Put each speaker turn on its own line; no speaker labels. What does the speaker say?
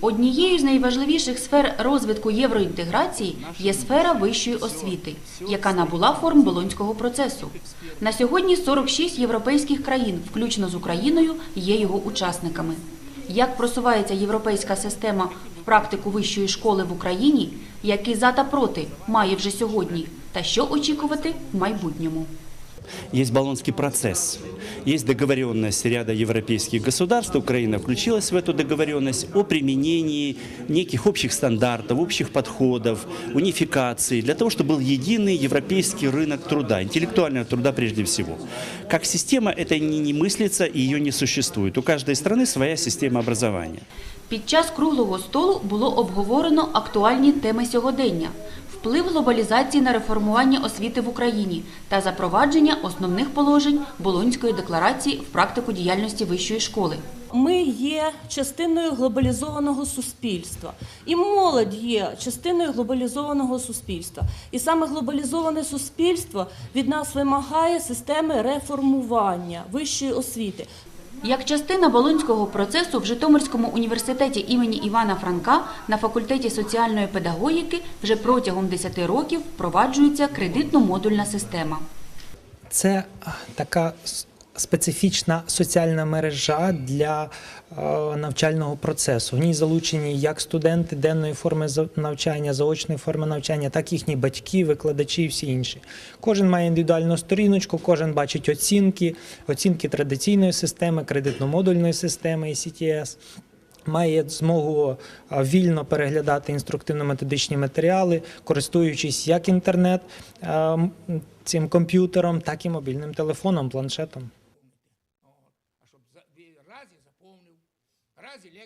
Однією з найважливіших сфер розвитку євроінтеграції є сфера вищої освіти, яка набула форм болонського процесу. На сьогодні 46 європейських країн, включно з Україною, є його учасниками. Як просувається європейська система в практику вищої школи в Україні, які за та проти має вже сьогодні, та що очікувати в майбутньому?
Есть Болонский процесс, есть договоренность ряда европейских государств. Украина включилась в эту договоренность о применении неких общих стандартов, общих подходов, унификации, для того, чтобы был единый европейский рынок труда, интеллектуального труда прежде всего. Как система это не, не мыслится и ее не существует. У каждой страны своя система образования.
Під час круглого столу було обговорено актуальні теми сьогодення: вплив глобалізації на реформування освіти в Україні та запровадження основних положень Болонської декларації в практику діяльності вищої школи.
Ми є частиною глобалізованого суспільства, і молодь є частиною глобалізованого суспільства. І саме глобалізоване суспільство від нас вимагає системи реформування вищої освіти.
Як частина Болонського процесу в Житомирському університеті імені Івана Франка на факультеті соціальної педагогіки вже протягом 10 років впроваджується кредитно-модульна система.
Це така специфічна соціальна мережа для е, навчального процесу. В ній залучені як студенти денної форми навчання, заочної форми навчання, так і їхні батьки, викладачі і всі інші. Кожен має індивідуальну сторіночку, кожен бачить оцінки, оцінки традиційної системи, кредитно-модульної системи і CTS. Має змогу вільно переглядати інструктивно-методичні матеріали, користуючись як інтернет цим комп'ютером, так і мобільним телефоном, планшетом щоб разі заповнив, разі лек.